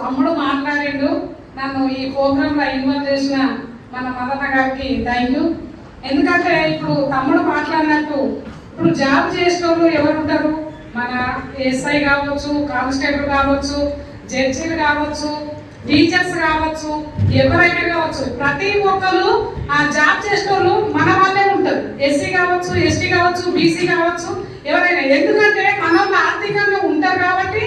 తమ్ముడు మాట్లాడిండు. నన్ను ఈ ప్రోగ్రాంలో ఇన్వాల్వ్ చేసిన మన మదన గారికి థ్యాంక్ యూ ఎందుకంటే ఇప్పుడు తమ్ముడు మాట్లాడినట్టు ఇప్పుడు జాబ్ చేసేటోళ్ళు ఎవరు ఉంటారు మన ఎస్ఐ కావచ్చు కానిస్టేబుల్ కావచ్చు జడ్జీలు కావచ్చు టీచర్స్ కావచ్చు ఎవరైనా కావచ్చు. ప్రతి ఒక్కరు ఆ జాబ్ చేసేటోళ్ళు మన వాళ్ళే ఉంటారు. ఎస్సీ కావచ్చు ఎస్టీ కావచ్చు బీసీ కావచ్చు ఎవరైనా. ఎందుకంటే మనల్ని ఆర్థికంగా ఉంటారు కాబట్టి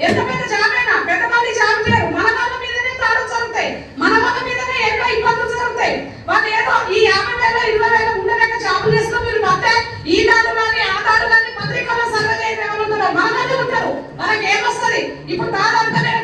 ఎంత పెద్ద జాబ్ పెద్ద మంది జాబ్ చేయరు మన వాళ్ళ మీదనే ప్రాణం జరుగుతాయి మన వాళ్ళ మీదనే ఎన్నో ఇబ్బందులు జరుగుతాయి. వాళ్ళు ఏదో ఈ యాభై వేల ఇరవై వేల ఉండలేక జాబులు చేస్తూ మీరు మధ్య ఈ దారులని ఆ దారులని పత్రికల్లో సర్వే చేయడం ఉంటారు మన మంది ఉంటారు మనకి ఏమొస్తుంది ఇప్పుడు తాదంతా నేను